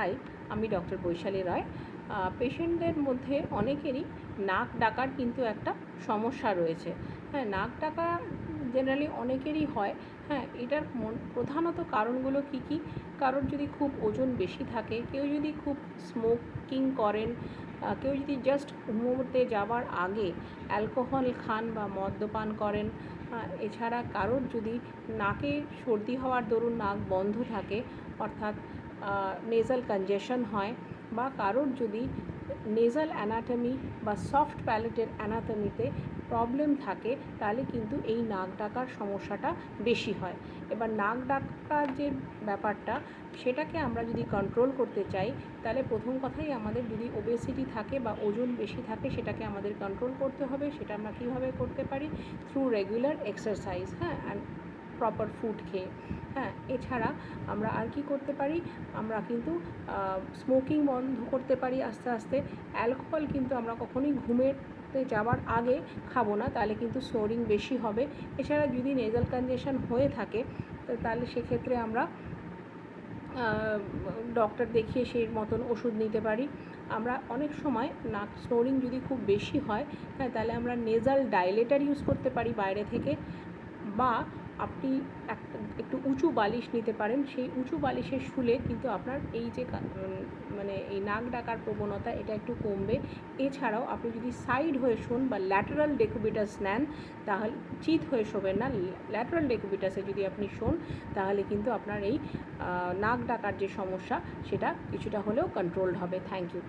High আমি doctor Vaishali রায়। পেশেন্টদের মধ্যে অনেকেরই নাক ডাকার কিন্তু একটা সমস্যা রয়েছে। হ্যাঁ নাক ডাকা জেনারেলি অনেকেরই হয়। হ্যাঁ এটার প্রধানত কারণগুলো কি কি? কারোর যদি খুব ওজন বেশি থাকে, কেউ যদি খুব স্মোকিং করেন কেউ যদি জাস্ট ঘুমোতে যাওয়ার আগে অ্যালকোহল খান বা মদ্যপান করেন এছাড়া কারোর যদি নাকে সর্দি হওয়ার দরুন নাক বন্ধ থাকে, অর্থাৎ নেজাল কনজেশন হয় বা কারোর যদি নেজাল অ্যানাটমি বা সফট প্যালেটের অ্যানাটমিতে প্রবলেম থাকে, তাহলে কিন্তু এই নাক ডাকার সমস্যাটা বেশি হয়। এবার নাক ডাকার যে ব্যাপারটা, সেটাকে আমরা যদি কন্ট্রোল করতে চাই, তাহলে প্রথম কথাই আমাদের যদি ওবেসিটি থাকে বা ওজন বেশি থাকে, সেটাকে আমাদের কন্ট্রোল করতে হবে। সেটা আমরা কীভাবে করতে পারি? থ্রু রেগুলার এক্সারসাইজ হ্যাঁ? অ্যান্ড প্রপার ফুড খেয়ে। হ্যাঁ এছাড়া আমরা আর কি করতে পারি? আমরা কিন্তু স্মোকিং বন্ধ করতে পারি আস্তে আস্তে। অ্যালকোহল কিন্তু আমরা কখনোই ঘুমেতে যাওয়ার আগে খাব না, তাহলে কিন্তু স্নোরিং বেশি হবে। এছাড়া যদি নেজাল কনজেশন হয়ে থাকে তাহলে সেক্ষেত্রে আমরা ডক্টর দেখিয়ে সেই মতন ওষুধ নিতে পারি। আমরা অনেক সময় নাক স্নোরিং যদি খুব বেশি হয় হ্যাঁ তাহলে আমরা নেজাল ডাইলেটার ইউজ করতে পারি বাইরে থেকে। বা আপনি একটা, একটু উঁচু বালিশ নিতে পারেন। সেই উঁচু বালিশে শুলে কিন্তু আপনার এই যে মানে এই নাক ডাকার প্রবণতা, এটা একটু কমবে। এছাড়াও আপনি যদি সাইড হয়ে শোন বা ল্যাটারাল ডেকুবিটাস নেন, তাহলে চিত হয়ে শোবেন না। ল্যাটারাল ডেকুবিটাসে যদি আপনি শোন, তাহলে কিন্তু আপনার এই নাক ডাকার যে সমস্যা, সেটা কিছুটা হলেও কন্ট্রোলড হবে। Thank you